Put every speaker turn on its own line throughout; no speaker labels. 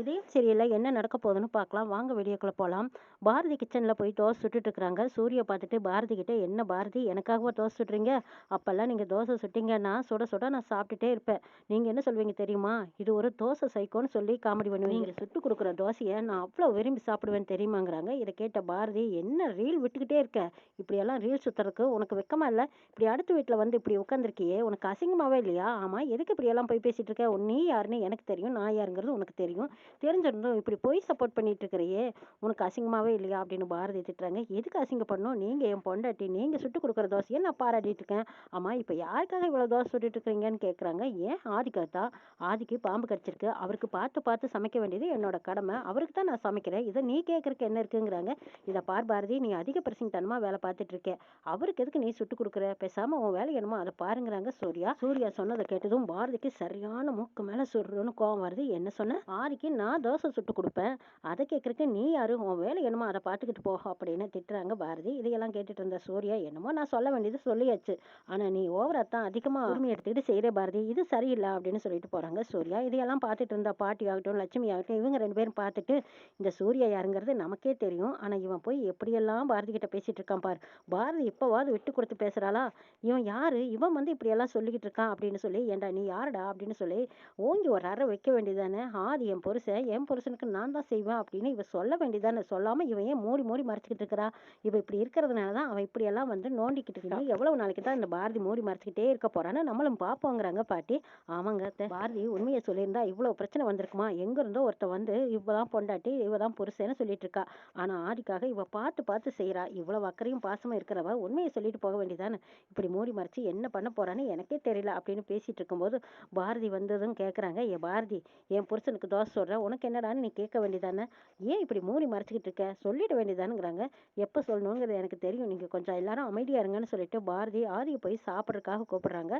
இதயம் சரியில்லை என்ன நடக்க போகுதுன்னு பார்க்கலாம். வாங்க வீடியோக்குள்ளே போகலாம் பாரதி கிச்சனில் போய் தோசை சுட்டுட்டு இருக்கிறாங்க சூரிய பார்த்துட்டு பாரதி கிட்டே என்ன பாரதி? எனக்காகவா தோசை சுட்டுறீங்க அப்போல்லாம் நீங்கள் தோசை சுட்டிங்கன்னா சுட சுட நான் சாப்பிட்டுட்டே இருப்பேன். நீங்கள் என்ன சொல்வீங்க தெரியுமா? இது ஒரு தோசை சைக்கோன்னு சொல்லி காமெடி பண்ணுவீங்க. நீங்கள் சுட்டு கொடுக்குற தோசையை நான் அவ்வளோ விரும்பி சாப்பிடுவேன் தெரியுமாங்கிறாங்க. இதை கேட்ட பாரதி என்ன ரீல் விட்டுக்கிட்டே இருக்க? இப்படியெல்லாம் ரீல் சுற்றுறதுக்கு உனக்கு வெக்கமா இல்லை? இப்படி அடுத்த வீட்டில் வந்து இப்படி உட்காந்துருக்கியே உனக்கு அசிங்கமாகவே இல்லையா? ஆமாம் எதுக்கு இப்படியெல்லாம் போய் பேசிகிட்டு இருக்க? நீ யாருன்னு எனக்கு தெரியும். நான் யாருங்கிறது உனக்கு தெரியும். தெரிஞ்சிருந்தும் இப்படி போய் சப்போர்ட் பண்ணிட்டு இருக்கிறையே. உனக்கு அசிங்கமாகவே இல்லையா அப்படின்னு பாரதி திட்டுறாங்க. எதுக்கு அசிங்கப்படணும் நீங்கள் என் பொண்டாட்டி நீங்கள் சுட்டு கொடுக்குற தோசையை நான் பாராட்டிட்டு இருக்கேன். ஆமாம் இப்போ யாருக்காக இவ்வளோ தோசை சுட்டுட்டு இருக்கிறீங்கன்னு கேட்குறாங்க ஏன் ஆதிக்கா ஆதிக்கு பாம்பு கடிச்சிருக்கு. அவருக்கு பார்த்து பார்த்து சமைக்க வேண்டியது என்னோட கடமை. அவருக்கு தான் நான் சமைக்கிறேன். இதை நீ கேட்குறக்கு என்ன இருக்குங்கிறாங்க. இதை பார் பாரதி நீ அதிக பிரசிங்தனமாக வேலை பார்த்துட்டு இருக்க. அவருக்கு எதுக்கு நீ சுட்டு கொடுக்குற? பேசாமல் உன் வேலை என்னமோ அதை பாருங்கிறாங்க சூர்யா. சூர்யா சொன்னதை கேட்டதும் பாரதிக்கு சரியான மூக்கு மேலே சுடுறோன்னு கோவம் வருது. என்ன சொன்ன? ஆதிக்கு நான் தோசை சுட்டு கொடுப்பேன். அதை கேட்குறக்கு நீ யாரு? உன் வேலை என்னமோ அதை பார்த்துக்கிட்டு போகும் அப்படின்னு திட்டுறாங்க பாரதி. இதையெல்லாம் கேட்டுட்டு இருந்த சூர்யா என்னமோ நான் சொல்ல வேண்டியது சொல்லியாச்சு. ஆனால் நீ ஓவரா தான் அதிகமாக உரிமை எடுத்துக்கிட்டு செய்கிற பாரதி. இது சரியில்லை அப்படின்னு சொல்லிட்டு போகிறாங்க சூர்யா. இதையெல்லாம் பார்த்துட்டு இருந்த பாட்டி ஆகட்டும் லட்சுமி ஆகட்டும் இவங்க ரெண்டு பேரும் பார்த்துட்டு இந்த சூர்யா யாருங்கிறது நமக்கே தெரியும். ஆனால் இவன் போய் எப்படியெல்லாம் பாரதி கிட்ட பேசிட்டு இருக்கான் பார். பாரதி இப்போவாது விட்டு கொடுத்து பேசுகிறாளா இவன் யாரு? இவன் வந்து இப்படியெல்லாம் சொல்லிக்கிட்டு இருக்கான் அப்படின்னு சொல்லி ஏண்டா நீ யாருடா அப்படின்னு சொல்லி ஓங்கி ஒரு அறை வைக்க வேண்டியதானே ஆதி என் புருஷன் என் புருஷனுக்கு நான் தான் செய்வேன் அப்படின்னு இவ சொல்ல வேண்டியதானே சொல்லாமல் இவன் ஏன் மூடி மூடி மறைச்சிக்கிட்டு இருக்கிறா? இவ இப்படி இருக்கிறதுனால தான் அவன் இப்படியெல்லாம் வந்து நோண்டிக்கிட்டு இருக்கான் எவ்வளவு நாளைக்கு தான் இந்த பாரதி மூடி மறைச்சிக்கிட்டே இருக்க போறான்னு நம்மளும் பார்ப்போங்கிறாங்க பாட்டி. ஆமாங்க. பாரதி உண்மையை சொல்லியிருந்தா இவ்வளவு பிரச்சனை வந்திருக்குமா? எங்க இருந்தோ ஒருத்த வந்து இவ தான் பொண்டாட்டி இவ தான் புருஷன்னு சொல்லிட்டு இருக்கா ஆனா ஆதிக்காக இவ பார்த்து பார்த்து செய்றா. இவ்வளவு அக்கறையும் பாசமும் இருக்கிறவ உண்மையை சொல்லிட்டு போக வேண்டியதானே? இப்படி மூடி மறைச்சு என்ன பண்ண போறான்னு எனக்கே தெரியல அப்படின்னு பேசிட்டு இருக்கும்போது பாரதி வந்ததும் கேட்குறாங்க ஏ பாரதி என் புருஷனுக்கு தோசை சொல்கிறேன் உனக்கு என்னடான்னு நீ கேட்க வேண்டியதானே? ஏன் இப்படி மூடி மறைச்சிக்கிட்டு இருக்க? சொல்லிட வேண்டியதானுங்கிறாங்க. எப்போ சொல்லணுங்கிறது எனக்கு தெரியும். நீங்கள் கொஞ்சம் எல்லாரும் அமைதியாக இருங்கன்னு சொல்லிட்டு பாரதி ஆதியை போய் சாப்பிட்றதுக்காக கூப்பிடுறாங்க.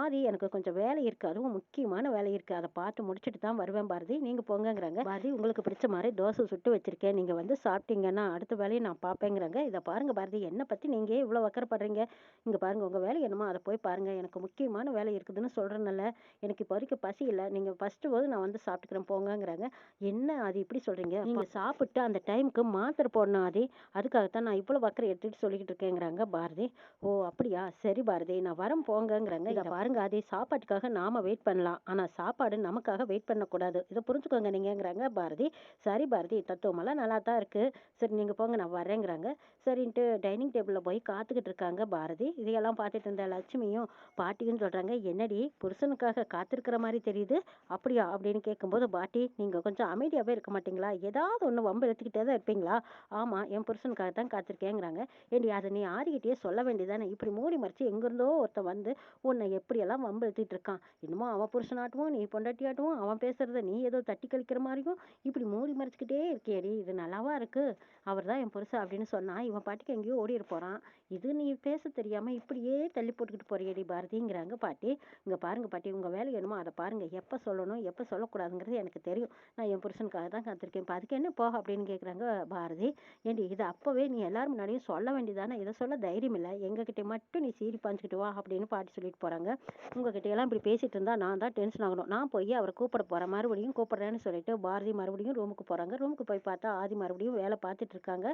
ஆதி எனக்கு கொஞ்சம் வேலை இருக்குது அதுவும் முக்கியமான வேலை இருக்குது அதை பார்த்து முடிச்சுட்டு தான் வருவேன் பாரதி. நீங்கள் போங்கங்கிறாங்க. பாரதி உங்களுக்கு பிடிச்ச மாதிரி தோசை சுட்டு வச்சிருக்கேன். நீங்கள் வந்து சாப்பிட்டீங்கன்னா அடுத்த வேலையை நான் பார்ப்பேங்கிறாங்க. இதை பாருங்க பாரதி. என்னை பற்றி நீங்கள் இவ்வளோ வக்கரப்படுறீங்க? இங்கே பாருங்க உங்கள் வேலை என்னமோ அதை போய் பாருங்க. எனக்கு முக்கியமான வேலை இருக்குதுன்னு சொல்கிறேன்ல எனக்கு இப்போ வரைக்கும் பசி இல்லை. நீங்கள் ஃபஸ்ட்டு போது நான் வந்து சாப்பிட்டுக்கிறேன் போங்கங்கிறாங்க. என்ன அது இப்படி சொல்கிறீங்க நீங்கள் சாப்பிட்டு அந்த டைமுக்கு மாத்திரை போடணும் ஆதி அதுக்காகத்தான் நான் இவ்வளோ வக்கரை எடுத்துகிட்டு சொல்லிக்கிட்டு இருக்கேங்கிறாங்க பாரதி. ஓ அப்படியா? சரி பாரதி நான் வரேன் போங்கங்கிறாங்க. இதை பாருங்க ஆதி சாப்பாட்டுக்காக நாம வெயிட் பண்ணலாம். ஆனால் சாப்பாடு நமக்காக வெயிட் பண்ணக்கூடாது. இதை புரிஞ்சுக்கோங்க நீங்கங்கிறாங்க பாரதி. சரி பாரதி தத்துவமெல்லாம் நல்லா தான் இருக்குது சரி நீங்கள் போங்க நான் வரேங்கிறாங்க சரின்ட்டு டைனிங் டேபிளில் போய் காத்துக்கிட்டு இருக்காங்க பாரதி. இதையெல்லாம் பார்த்துட்டு இருந்த லட்சுமியும் பாட்டியும் சொல்கிறாங்க என்னடி புருஷனுக்காக காத்திருக்கிற மாதிரி தெரியுது? அப்படியா? அப்படின்னு கேட்கும்போது பாட்டி நீங்கள் கொஞ்சம் அமைதியாகவே இருக்க மாட்டீங்களா? ஏதாவது ஒன்று வம்பு எடுத்துக்கிட்டே தான் இருப்பீங்களா? ஆமாம் என் புருஷனுக்காக தான் காத்திருக்கேங்கிறாங்க. ஏண்டி அதை நீ ஆதிக்கிட்டே சொல்ல வேண்டியதானே? இப்படி மூடி மறைச்சு எங்கேருந்தோ ஒருத்தன் வந்து உன்னை எப்படியெல்லாம் வம்பு எடுத்துட்டு இருக்கான்? இன்னமும் அவன் புருஷனாட்டுவோம் நீ பொண்டாட்டியாட்டுவோம் அவன் பேசுகிறத நீ ஏதோ தட்டி கழிக்கிற மாதிரியும் இப்படி மூடி மறைச்சிக்கிட்டே இருக்கியேடி. இது நல்லாவா இருக்குது அவர் தான் என் புருஷன் அப்படின்னு சொன்னால் இவன் பாட்டுக்கு எங்கேயோ ஓடிட போகிறான் இது நீ பேச தெரியாம இப்படியே தள்ளி போட்டுக்கிட்டு போறியடி பாரதிங்கிறாங்க பாட்டி. இங்க பாருங்க பாட்டி உங்க வேலை என்னமோ அதை பாருங்க. எப்ப சொல்லணும் எப்ப சொல்லக்கூடாதுங்கிறது எனக்கு தெரியும். நான் என் புருஷனுக்காக தான் காத்திருக்கேன். இப்போ அதுக்கு என்ன போ அப்படின்னு கேட்குறாங்க பாரதி. ஏண்டி இது அப்பவே நீ எல்லாரும் முன்னாடியும் சொல்ல வேண்டியதானே? இதை சொல்ல தைரியம் இல்லை. எங்ககிட்ட மட்டும் நீ சீரி பாஞ்சுக்கிட்டு வா அப்படின்னு பாட்டி சொல்லிட்டு போறாங்க. உங்ககிட்ட எல்லாம் இப்படி பேசிட்டு இருந்தா நான் தான் டென்ஷன் ஆகணும். நான் போய் அவரை கூப்பிட போகிறேன் மறுபடியும் கூப்பிடுறேன்னு சொல்லிட்டு பாரதி மறுபடியும் ரூமுக்கு போறாங்க. ரூமுக்கு போய் பார்த்தா ஆதி மறுபடியும் வேலை பார்த்துட்டு இருக்காங்க.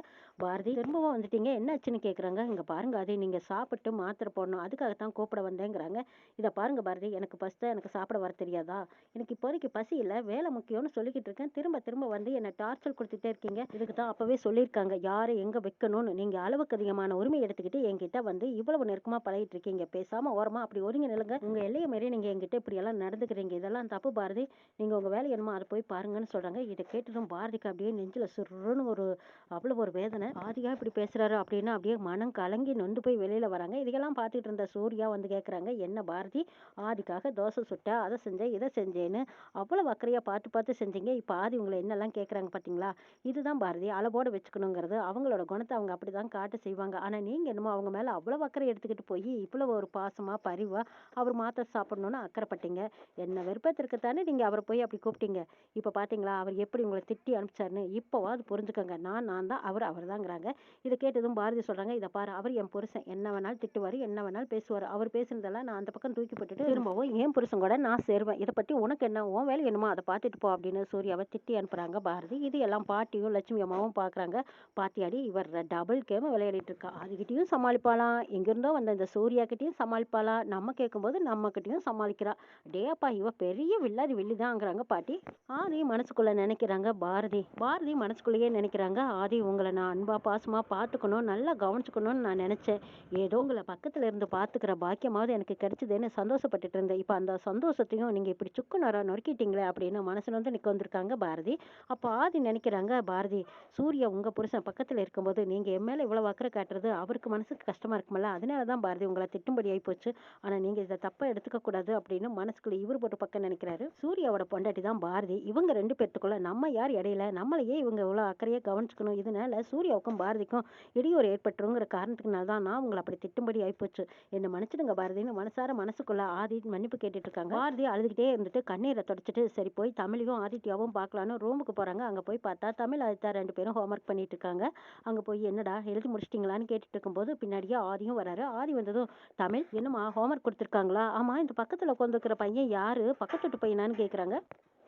பாரதி திரும்பவும் வந்துட்டீங்க. என்ன ஆச்சுன்னு கேட்குறாங்க இங்கே பாருங்க ஆதி நீங்கள் சாப்பிட்டு மாத்திரை போடணும். அதுக்காகத்தான் கூப்பிட வந்தேங்கிறாங்க. இதை பாருங்க பாரதி எனக்கு ஃபஸ்ட்டு எனக்கு சாப்பிட வர தெரியாதா? எனக்கு இப்போதைக்கு பசி இல்லை. வேலை முக்கியம்னு சொல்லிக்கிட்டு இருக்கேன். திரும்ப திரும்ப வந்து என்னை டார்ச்சர் கொடுத்துட்டே இருக்கீங்க. இதுக்கு தான் அப்போவே சொல்லியிருக்காங்க. யாரை எங்கே வைக்கணும்னு? நீங்கள் அளவுக்கு அதிகமான உரிமை எடுத்துக்கிட்டு என்கிட்ட வந்து இவ்வளவு நெருக்கமாக பழகிட்டு இருக்கீங்க. பேசாமல் ஓரமாக அப்படி ஒருங்கி நிலங்க உங்கள் எல்லையை மாரி நீங்கள் என்கிட்ட இப்படி எல்லாம் நடந்துக்கிறீங்க. இதெல்லாம் தப்பு பாரதி. நீங்கள் உங்கள் வேலை என்னமோ அதை போய் பாருங்கன்னு சொல்கிறாங்க இதை கேட்டதும் பாரதிக்கு அப்படியே நெஞ்சில் சுருன்னு ஒரு அவ்வளோ ஒரு வேதனை. பாதியாக இப்படி பேசுறாரு அப்படின்னு அப்படியே மனம் கலங்கி நொந்து போய் வெளியில வராங்க. இதையெல்லாம் பார்த்துட்டு இருந்த சூர்யா வந்து கேட்குறாங்க என்ன பாரதி ஆதிக்காக தோசை சுட்டா அதை செஞ்சேன் இதை செஞ்சேன்னு அவ்வளோ அக்கறையா பார்த்து பார்த்து செஞ்சீங்க. இப்போ ஆதி உங்களை என்னெல்லாம் கேட்குறாங்க பார்த்தீங்களா? இதுதான் பாரதி அளவோடு வச்சுக்கணுங்கிறது. அவங்களோட குணத்தை அவங்க அப்படி தான் காட்ட செய்வாங்க. ஆனால் நீங்கள் என்னமோ அவங்க மேலே அவ்வளோ அக்கறை எடுத்துக்கிட்டு போய் இவ்வளோ ஒரு பாசமாக பரிவாக அவர் மாற்ற சாப்பிடணும்னு அக்கறைப்பட்டீங்க. என்ன விருப்பத்திற்கு தானே நீங்கள் அவரை போய் அப்படி கூப்பிட்டீங்க. இப்போ பார்த்தீங்களா அவர் எப்படி உங்களை திட்டி அனுப்பிச்சாருன்னு இப்போவாது புரிஞ்சுக்கோங்க. நான் நான் தான் அவர் அவர் தாங்கிறாங்க இதை கேட்டதும் பாரதி சொல்கிறாங்க இதை பாரு அவர் என் புருஷன். என்ன வேணாலும் திட்டுவார் என்ன வேணாலும் பேசுவார். அவர் பேசுனதெல்லாம் நான் அந்த பக்கம் தூக்கி போட்டுட்டு திரும்பவும் என் புருஷன் கூட நான் சேருவேன். இதை பற்றி உனக்கு என்ன உன் வேலை என்னமோ அதை பார்த்துட்டு போ அப்படின்னு சூர்யாவை திட்டி அனுப்புகிறாங்க பாரதி. இது எல்லாம் பாட்டியும் லட்சுமி அம்மாவும் பார்க்குறாங்க பாத்தியாடி இவர் டபுள் கேம் விளையாடிட்டு இருக்கா. அதுகிட்டையும் சமாளிப்பாளாம். எங்கிருந்தோ வந்த இந்த சூர்யா கிட்டயும் சமாளிப்பாளா நம்ம கேட்கும்போது நம்ம கிட்டயும் சமாளிக்கிறா. டேப்பா இவ பெரிய வில்லாதி வில்லிதாங்கிறாங்க பாட்டி. ஆதி மனசுக்குள்ள நினைக்கிறாங்க பாரதி. பாரதி மனசுக்குள்ளேயே நினைக்கிறாங்க ஆதி உங்களை நான் அன்பா பாசமா பார்த்துக்கணும் நல்லா கவனிச்சுக்கணும்னு நான் நினைச்சேன். ஏதோ உங்களை பக்கத்துல இருந்து பார்த்துக்கிற பாக்கியமாவது எனக்கு கிடைச்சதுன்னு சந்தோஷப்பட்டுட்டு இருந்தேன். இப்போ அந்த சந்தோஷத்தையும் நீங்க இப்படி சுக்கு நரா நொறுக்கிட்டீங்களே அப்படின்னு மனசுல வந்து நிக்க வந்திருக்காங்க பாரதி. அப்போ ஆதி நினைக்கிறாங்க பாரதி சூர்யா உங்க புருஷன் பக்கத்துல இருக்கும்போது நீங்க என் மேல இவ்வளவு அக்கறை காட்டுறது அவருக்கு மனசுக்கு கஷ்டமா இருக்குமல்ல? அதனால தான் பாரதி உங்களை திட்டும்படி ஆகி போச்சு ஆனா நீங்க இதை தப்பா எடுத்துக்க கூடாது அப்படின்னு மனசுக்குள்ள இவர் போட்டு பக்கம் நினைக்கிறாரு. சூர்யாவோட பொண்டாட்டி தான் பாரதி. இவங்க ரெண்டு பேர்த்துக்குள்ள நம்ம யார் இடையில? நம்மளையே இவங்க இவ்வளோ அக்கறையா கவனிச்சுக்கணும். இதனால சூர்யாவுக்கும் பாரதிக்கும் இடையூறு ஏற்பட்டுருங்கிற காரணத்துக்குனால தான் நான் உங்களை அப்படி திட்டும்படி ஆயிப்போச்சு. என்னை மன்னிச்சிடுங்க பாரதின்னு மனசார மனசுக்குள்ள ஆதி மன்னிப்பு கேட்டுட்டு இருக்காங்க பாரதி அழுதுகிட்டே இருந்துட்டு கண்ணீரை தொடச்சிட்டு சரி போய் தமிழையும் ஆதித்யாவும் பார்க்கலான்னு ரூமுக்கு போறாங்க. அங்க போய் பார்த்தா தமிழ் ஆதித்யா ரெண்டு பேரும் ஹோம்ஒர்க் பண்ணிட்டு இருக்காங்க அங்க போய் என்னடா எழுதி முடிச்சிட்டிங்களான்னு கேட்டுட்டு இருக்கும்போது பின்னாடியே ஆதியும் வராரு. ஆதி வந்ததும் தமிழ் என்னம்மா ஹோம்ஒர்க் கொடுத்துருக்காங்களா? ஆமா இந்த பக்கத்துல உட்காந்துருக்கிற பையன் யாரு? பக்கத்து வீட்டு பையனான்னு கேக்குறாங்க.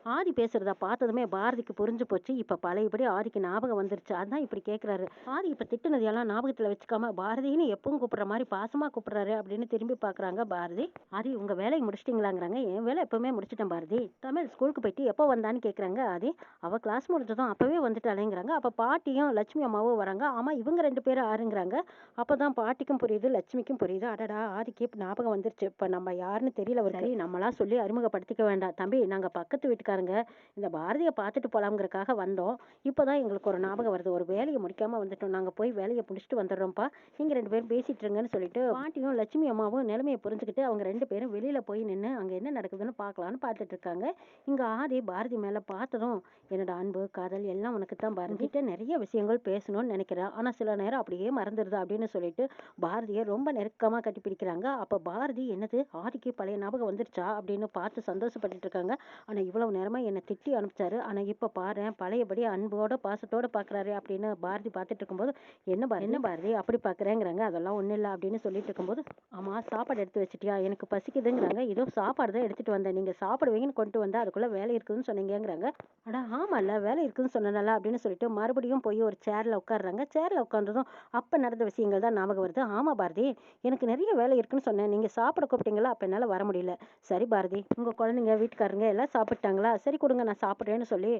ஆதி பேசுறத பார்த்ததுமே பாரதிக்கு புரிஞ்சு போச்சு. இப்ப பழையபடி ஆதிக்கு ஞாபகம் வந்துருச்சு. அதான் இப்படி கேக்குறாரு. ஆதி இப்ப திட்டுனது எல்லாம் ஞாபகத்துல வச்சுக்காம பாரதின்னு எப்பவும் கூப்பிடுற மாதிரி பாசமா கூப்பிடுறாரு அப்படின்னு திரும்பி பாக்குறாங்க பாரதி. ஆதி உங்க வேலையை முடிச்சிட்டீங்களாங்கிறாங்க. என் வேலை எப்பவுமே முடிச்சிட்டேன் பாரதி. தமிழ் ஸ்கூலுக்கு போயிட்டு எப்போ வந்தான்னு கேக்குறாங்க ஆதி. அவ கிளாஸ் முடிஞ்சதும் அப்பவே வந்துட்டாளேங்கிறாங்க. அப்ப பாட்டியும் லட்சுமி அம்மாவும் வராங்க. ஆமா இவங்க ரெண்டு பேரும் ஆறுங்கிறாங்க அப்பதான் பாட்டிக்கும் புரியுது லட்சுமிக்கும் புரியுது. அடடா ஆதிக்கு ஞாபகம் வந்துருச்சு. இப்ப நம்ம யாருன்னு தெரியல ஒரு சரி. நம்மளா சொல்லி அறிமுகப்படுத்திக்க வேண்டாம். தம்பி நாங்க பக்கத்து வீட்டுக்காரங்க இந்த பாரதியை பார்த்துட்டு போலாம்ங்கிறதுக்காக வந்தோம். இப்போதான் எங்களுக்கு ஒரு ஞாபகம் வருது. ஒரு வேலையை முடிக்காம வந்துட்டோம். நாங்க போய் வேலையை முடிச்சுட்டு வந்துடுறோம்ப்பா. நீங்க ரெண்டு பேரும் பேசிட்டு இருங்கன்னு சொல்லிட்டு பாட்டியும் லட்சுமி அம்மாவும் நிலைமையை புரிஞ்சுக்கிட்டு அவங்க ரெண்டு பேரும் வெளியில போய் நின்று அங்க என்ன நடக்குதுன்னு பார்க்கலான்னு பார்த்துட்டு இருக்காங்க. இங்க ஆதி பாரதி மேல பார்த்ததும் என்னோட அன்பு காதல் எல்லாம் உனக்கு தான் பாரதிட்ட நிறைய விஷயங்கள் பேசணும்னு நினைக்கிறேன் ஆனா சில நேரம் அப்படியே மறந்துடுது அப்படின்னு சொல்லிட்டு பாரதியை ரொம்ப நெருக்கமா கட்டி பிடிக்கிறாங்க. அப்ப பாரதி என்னது? ஆதிக்கு பழைய ஞாபகம் வந்துருச்சா அப்படின்னு பார்த்து சந்தோஷப்பட்டுட்டு இருக்காங்க. ஆனா இவ்வளவு நேரமா என்னை திட்டி அனுப்பிச்சாரு. ஆனா இப்ப பாரு பழையபடி அன்போட பாசத்தோட பாக்குறாரு அப்படின்னு பாரதி பார்த்துட்டு இருக்கும்போது என்ன பாரதி? என்ன பாரதி? அப்படி பாக்குறேங்கிறாங்க. அதெல்லாம் ஒண்ணும் இல்ல அப்படின்னு சொல்லிட்டு இருக்கும்போது ஆமா சாப்பாடு எடுத்து வச்சிட்டியா? எனக்கு பசிக்குதுங்கிறாங்க. இதோ சாப்பாடு தான் எடுத்துட்டு வந்தேன். நீங்க சாப்பிடுவீங்கன்னு கொண்டு வந்தா அதுக்குள்ள வேலை இருக்குதுன்னு சொன்னீங்கங்கிறாங்க. அட ஆமால்ல வேலை இருக்குன்னு சொன்னனால அப்படின்னு சொல்லிட்டு மறுபடியும் போய் ஒரு சேர்ல உட்காடுறாங்க சேர்ல உட்கார்ந்ததும் அப்ப நடந்த விஷயங்கள் தான் ஞாபகம் வருது. ஆமா பாரதி எனக்கு நிறைய வேலை இருக்குன்னு சொன்னேன். நீங்க சாப்பிட கூப்பிட்டீங்களா? அப்ப என்னால வர முடியல. சரி பாரதி உங்க குழந்தைங்க வீட்டுக்காரங்க எல்லாம் சாப்பிட்டாங்களா? சரி கொடுங்க நான் சாப்பிட்றேன்னு சொல்லி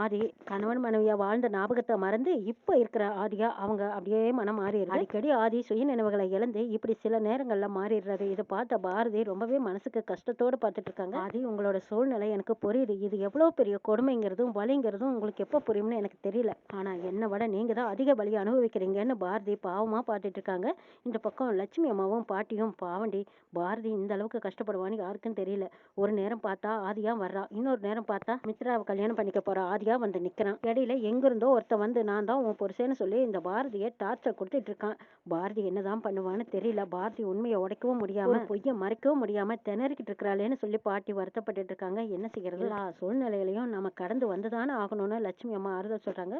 ஆதி கணவன் மனைவியா வாழ்ந்த ஞாபகத்தை மறந்து இப்போ இருக்கிற ஆதியா அவங்க அப்படியே மனம் மாறிடுது. அடிக்கடி ஆதி சுய நினைவுகளை இழந்து இப்படி சில நேரங்கள்ல மாறிடுறது. இதை பார்த்த பாரதி ரொம்பவே மனசுக்கு கஷ்டத்தோட பார்த்துட்டு இருக்காங்க. ஆதி உங்களோட சூழ்நிலை எனக்கு புரியுது. இது எவ்வளவு பெரிய கொடுமைங்கிறதும் வலிங்கிறதும் உங்களுக்கு எப்போ புரியும்னு எனக்கு தெரியல. ஆனா என்னை விட நீங்க தான் அதிக வலி அனுபவிக்கிறீங்கன்னு பாரதி பாவமா பார்த்துட்டு இருக்காங்க. இந்த பக்கம் லட்சுமி அம்மாவும் பாட்டியும் பாவண்டி பாரதி இந்த அளவுக்கு கஷ்டப்படுவான்னு யாருக்கும் தெரியல. ஒரு நேரம் பார்த்தா ஆதியா வர்றா. இன்னொரு நேரம் பார்த்தா மித்ராவை கல்யாணம் பண்ணிக்க போற ஆதியா வந்து நிக்கிறான். இடையில எங்கிருந்தோ ஒருத்தன் வந்து நான் தான் உன் புருஷன்னு சொல்லி இந்த பாரதியை டார்ச்சர் கொடுத்துட்டு இருக்கான். பாரதி என்னதான் பண்ணுவான்னு தெரியல. பாரதி உண்மையை உடைக்கவும் முடியாம பொய்ய மறைக்கவும் முடியாம திணறிக்கிட்டு இருக்கிறாளேன்னு சொல்லி பாட்டி வருத்தப்பட்டுட்டு இருக்காங்க. என்ன செய்யறது? எல்லா சூழ்நிலையிலையும் நம்ம கடந்து வந்துதானே ஆகணும்னு லட்சுமி அம்மா ஆறுதல் சொல்றாங்க.